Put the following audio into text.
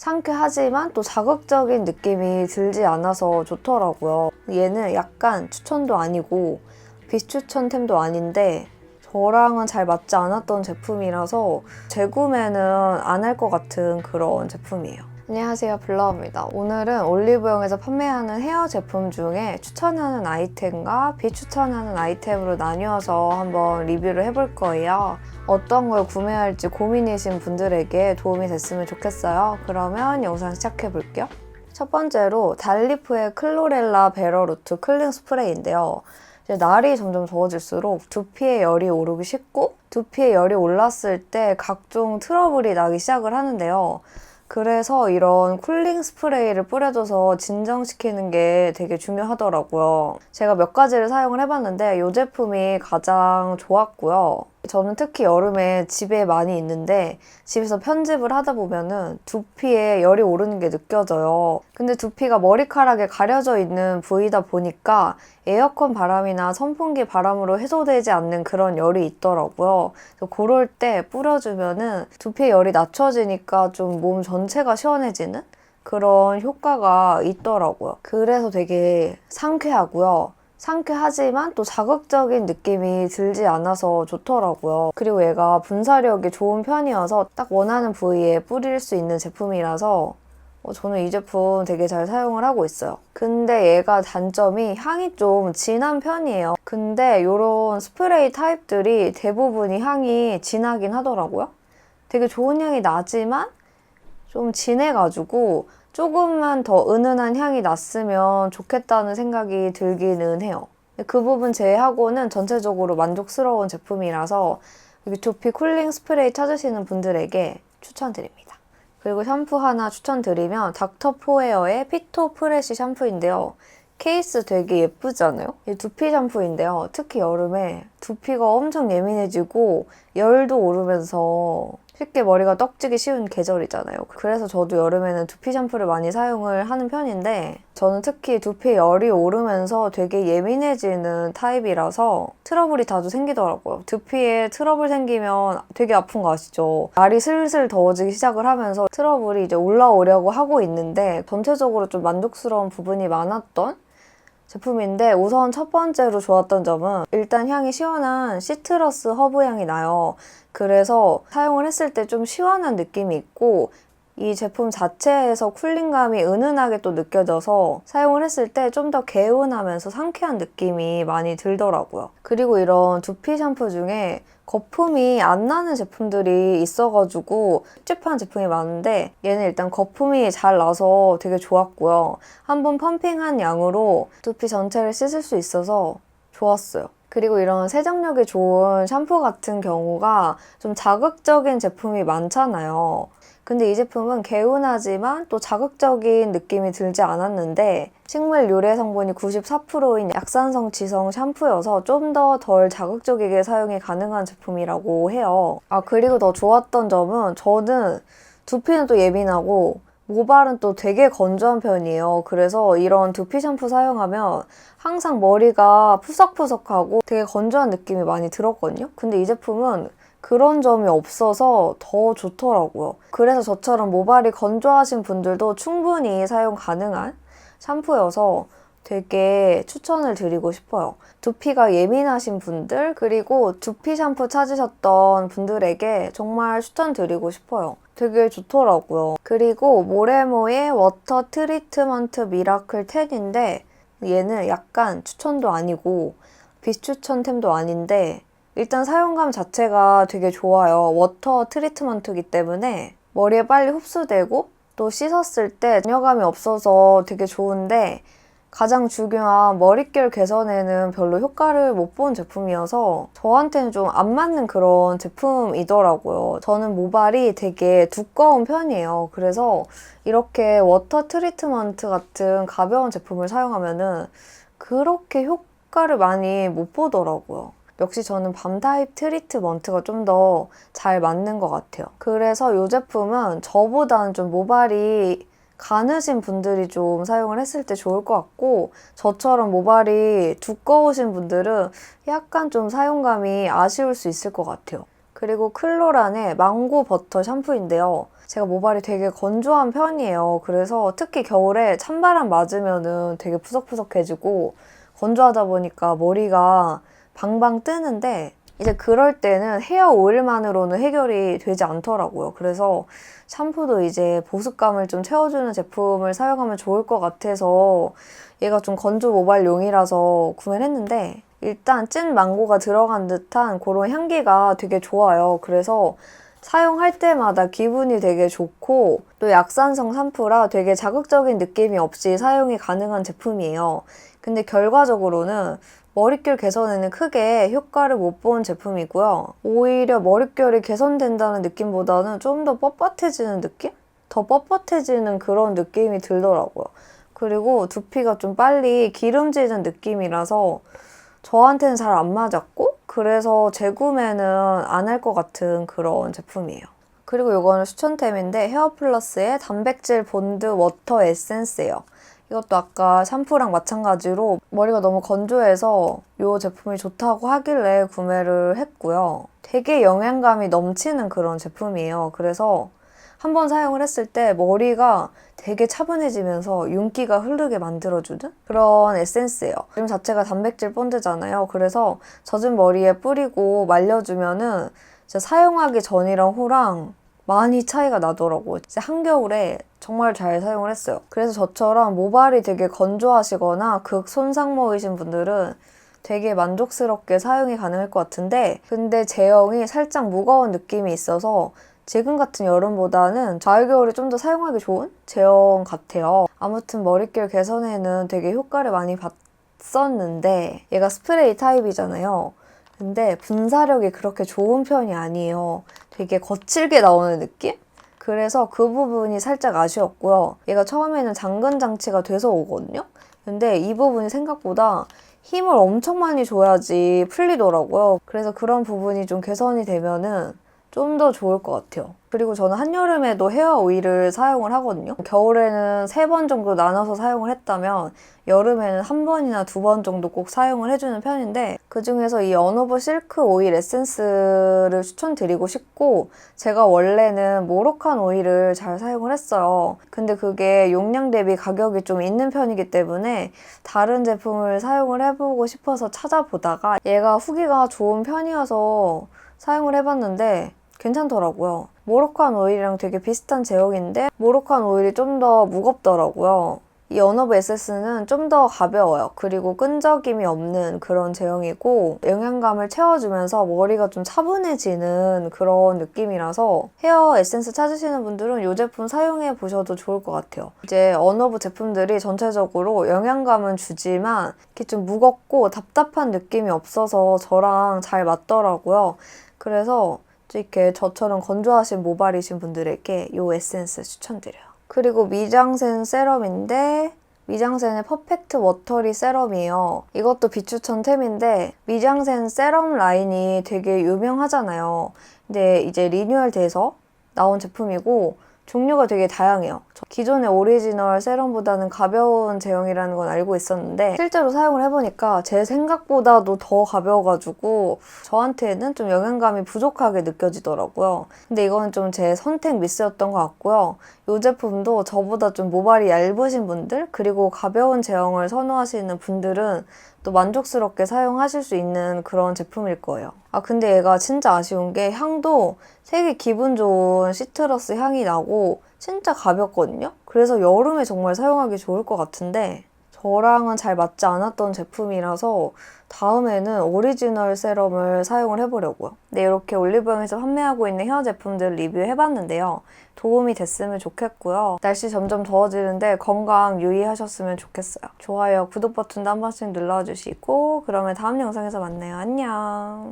상쾌하지만 또 자극적인 느낌이 들지 않아서 좋더라고요. 얘는 약간 추천도 아니고 비추천템도 아닌데 저랑은 잘 맞지 않았던 제품이라서 재구매는 안 할 것 같은 그런 제품이에요. 안녕하세요 블러입니다. 오늘은 올리브영에서 판매하는 헤어 제품 중에 추천하는 아이템과 비추천하는 아이템으로 나뉘어서 한번 리뷰를 해볼 거예요. 어떤 걸 구매할지 고민이신 분들에게 도움이 됐으면 좋겠어요. 그러면 영상 시작해 볼게요. 첫 번째로 달리프의 클로렐라 베러루트 클링 스프레이인데요. 날이 점점 더워질수록 두피에 열이 오르기 쉽고 두피에 열이 올랐을 때 각종 트러블이 나기 시작을 하는데요. 그래서 이런 쿨링 스프레이를 뿌려줘서 진정시키는 게 되게 중요하더라고요. 제가 몇 가지를 사용을 해봤는데 이 제품이 가장 좋았고요. 저는 특히 여름에 집에 많이 있는데 집에서 편집을 하다 보면은 두피에 열이 오르는 게 느껴져요. 근데 두피가 머리카락에 가려져 있는 부위다 보니까 에어컨 바람이나 선풍기 바람으로 해소되지 않는 그런 열이 있더라고요. 그래서 그럴 때 뿌려주면은 두피의 열이 낮춰지니까 좀 몸 전체가 시원해지는 그런 효과가 있더라고요. 그래서 되게 상쾌하고요. 상쾌하지만 또 자극적인 느낌이 들지 않아서 좋더라고요. 그리고 얘가 분사력이 좋은 편이어서 딱 원하는 부위에 뿌릴 수 있는 제품이라서 어, 저는 이 제품 되게 잘 사용을 하고 있어요. 근데 얘가 단점이 향이 좀 진한 편이에요. 근데 이런 스프레이 타입들이 대부분이 향이 진하긴 하더라고요. 되게 좋은 향이 나지만 좀 진해가지고 조금만 더 은은한 향이 났으면 좋겠다는 생각이 들기는 해요. 그 부분 제외하고는 전체적으로 만족스러운 제품이라서 여기 두피 쿨링 스프레이 찾으시는 분들에게 추천드립니다. 그리고 샴푸 하나 추천드리면 닥터 포에어의 피토 프레쉬 샴푸인데요. 케이스 되게 예쁘지 않아요? 이 두피 샴푸인데요. 특히 여름에 두피가 엄청 예민해지고 열도 오르면서 쉽게 머리가 떡지기 쉬운 계절이잖아요. 그래서 저도 여름에는 두피 샴푸를 많이 사용을 하는 편인데 저는 특히 두피에 열이 오르면서 되게 예민해지는 타입이라서 트러블이 자주 생기더라고요. 두피에 트러블 생기면 되게 아픈 거 아시죠? 날이 슬슬 더워지기 시작을 하면서 트러블이 이제 올라오려고 하고 있는데 전체적으로 좀 만족스러운 부분이 많았던 제품인데 우선 첫 번째로 좋았던 점은 일단 향이 시원한 시트러스 허브 향이 나요. 그래서 사용을 했을 때 좀 시원한 느낌이 있고 이 제품 자체에서 쿨링감이 은은하게 또 느껴져서 사용을 했을 때 좀 더 개운하면서 상쾌한 느낌이 많이 들더라고요. 그리고 이런 두피 샴푸 중에 거품이 안 나는 제품들이 있어가지고 찝찝한 제품이 많은데 얘는 일단 거품이 잘 나서 되게 좋았고요. 한번 펌핑한 양으로 두피 전체를 씻을 수 있어서 좋았어요. 그리고 이런 세정력이 좋은 샴푸 같은 경우가 좀 자극적인 제품이 많잖아요. 근데 이 제품은 개운하지만 또 자극적인 느낌이 들지 않았는데 식물 유래 성분이 94%인 약산성 지성 샴푸여서 좀 더 덜 자극적이게 사용이 가능한 제품이라고 해요. 아 그리고 더 좋았던 점은 저는 두피는 또 예민하고 모발은 또 되게 건조한 편이에요. 그래서 이런 두피 샴푸 사용하면 항상 머리가 푸석푸석하고 되게 건조한 느낌이 많이 들었거든요. 근데 이 제품은 그런 점이 없어서 더 좋더라고요. 그래서 저처럼 모발이 건조하신 분들도 충분히 사용 가능한 샴푸여서 되게 추천을 드리고 싶어요. 두피가 예민하신 분들, 그리고 두피 샴푸 찾으셨던 분들에게 정말 추천드리고 싶어요. 되게 좋더라고요. 그리고 모레모의 워터 트리트먼트 미라클 10인데 얘는 약간 추천도 아니고 비추천템도 아닌데 일단 사용감 자체가 되게 좋아요. 워터 트리트먼트이기 때문에 머리에 빨리 흡수되고 또 씻었을 때 잔여감이 없어서 되게 좋은데 가장 중요한 머릿결 개선에는 별로 효과를 못 본 제품이어서 저한테는 좀 안 맞는 그런 제품이더라고요. 저는 모발이 되게 두꺼운 편이에요. 그래서 이렇게 워터 트리트먼트 같은 가벼운 제품을 사용하면은 그렇게 효과를 많이 못 보더라고요. 역시 저는 밤 타입 트리트먼트가 좀 더 잘 맞는 것 같아요. 그래서 이 제품은 저보다는 좀 모발이 가느신 분들이 좀 사용을 했을 때 좋을 것 같고 저처럼 모발이 두꺼우신 분들은 약간 좀 사용감이 아쉬울 수 있을 것 같아요. 그리고 클로란의 망고 버터 샴푸인데요. 제가 모발이 되게 건조한 편이에요. 그래서 특히 겨울에 찬바람 맞으면은 되게 푸석푸석해지고 건조하다 보니까 머리가 방방 뜨는데 이제 그럴 때는 헤어 오일만으로는 해결이 되지 않더라고요. 그래서 샴푸도 이제 보습감을 좀 채워주는 제품을 사용하면 좋을 것 같아서 얘가 좀 건조 모발용이라서 구매를 했는데 일단 찐 망고가 들어간 듯한 그런 향기가 되게 좋아요. 그래서 사용할 때마다 기분이 되게 좋고 또 약산성 샴푸라 되게 자극적인 느낌이 없이 사용이 가능한 제품이에요. 근데 결과적으로는 머릿결 개선에는 크게 효과를 못 본 제품이고요. 오히려 머릿결이 개선된다는 느낌보다는 좀 더 뻣뻣해지는 느낌? 더 뻣뻣해지는 그런 느낌이 들더라고요. 그리고 두피가 좀 빨리 기름지는 느낌이라서 저한테는 잘 안 맞았고 그래서 재구매는 안 할 것 같은 그런 제품이에요. 그리고 이거는 추천템인데 헤어플러스의 단백질 본드 워터 에센스예요. 이것도 아까 샴푸랑 마찬가지로 머리가 너무 건조해서 이 제품이 좋다고 하길래 구매를 했고요. 되게 영양감이 넘치는 그런 제품이에요. 그래서 한번 사용을 했을 때 머리가 되게 차분해지면서 윤기가 흐르게 만들어주는 그런 에센스예요. 이름 자체가 단백질 본드잖아요. 그래서 젖은 머리에 뿌리고 말려주면은 사용하기 전이랑 후랑 많이 차이가 나더라고요. 한겨울에 정말 잘 사용을 했어요. 그래서 저처럼 모발이 되게 건조하시거나 극 손상모이신 분들은 되게 만족스럽게 사용이 가능할 것 같은데 근데 제형이 살짝 무거운 느낌이 있어서 지금 같은 여름보다는 가을 겨울에 좀 더 사용하기 좋은 제형 같아요. 아무튼 머릿결 개선에는 되게 효과를 많이 봤었는데 얘가 스프레이 타입이잖아요. 근데 분사력이 그렇게 좋은 편이 아니에요. 되게 거칠게 나오는 느낌? 그래서 그 부분이 살짝 아쉬웠고요. 얘가 처음에는 잠근 장치가 돼서 오거든요. 근데 이 부분이 생각보다 힘을 엄청 많이 줘야지 풀리더라고요. 그래서 그런 부분이 좀 개선이 되면은 좀 더 좋을 것 같아요. 그리고 저는 한여름에도 헤어 오일을 사용을 하거든요. 겨울에는 세 번 정도 나눠서 사용을 했다면 여름에는 한 번이나 두 번 정도 꼭 사용을 해주는 편인데 그 중에서 이 언오브 실크 오일 에센스를 추천드리고 싶고 제가 원래는 모로칸 오일을 잘 사용을 했어요. 근데 그게 용량 대비 가격이 좀 있는 편이기 때문에 다른 제품을 사용을 해보고 싶어서 찾아보다가 얘가 후기가 좋은 편이어서 사용을 해봤는데 괜찮더라고요. 모로칸 오일이랑 되게 비슷한 제형인데 모로칸 오일이 좀 더 무겁더라고요. 이 언어브 에센스는 좀 더 가벼워요. 그리고 끈적임이 없는 그런 제형이고 영양감을 채워주면서 머리가 좀 차분해지는 그런 느낌이라서 헤어 에센스 찾으시는 분들은 이 제품 사용해 보셔도 좋을 것 같아요. 이제 언어브 제품들이 전체적으로 영양감은 주지만 이렇게 좀 무겁고 답답한 느낌이 없어서 저랑 잘 맞더라고요. 그래서 이렇게 저처럼 건조하신 모발이신 분들에게 이 에센스 추천드려요. 그리고 미장센 세럼인데 미장센의 퍼펙트 워터리 세럼이에요. 이것도 비추천템인데 미장센 세럼 라인이 되게 유명하잖아요. 근데 이제 리뉴얼 돼서 나온 제품이고 종류가 되게 다양해요. 저 기존의 오리지널 세럼보다는 가벼운 제형이라는 건 알고 있었는데 실제로 사용을 해보니까 제 생각보다도 더 가벼워가지고 저한테는 좀 영양감이 부족하게 느껴지더라고요. 근데 이거는 좀제 선택 미스였던 것 같고요. 이 제품도 저보다 좀 모발이 얇으신 분들 그리고 가벼운 제형을 선호하시는 분들은 또 만족스럽게 사용하실 수 있는 그런 제품일 거예요. 아 근데 얘가 진짜 아쉬운 게 향도 되게 기분 좋은 시트러스 향이 나고 진짜 가볍거든요. 그래서 여름에 정말 사용하기 좋을 것 같은데 저랑은 잘 맞지 않았던 제품이라서 다음에는 오리지널 세럼을 사용을 해보려고요. 네, 이렇게 올리브영에서 판매하고 있는 헤어 제품들 리뷰해봤는데요. 도움이 됐으면 좋겠고요. 날씨 점점 더워지는데 건강 유의하셨으면 좋겠어요. 좋아요, 구독 버튼도 한 번씩 눌러주시고 그러면 다음 영상에서 만나요. 안녕.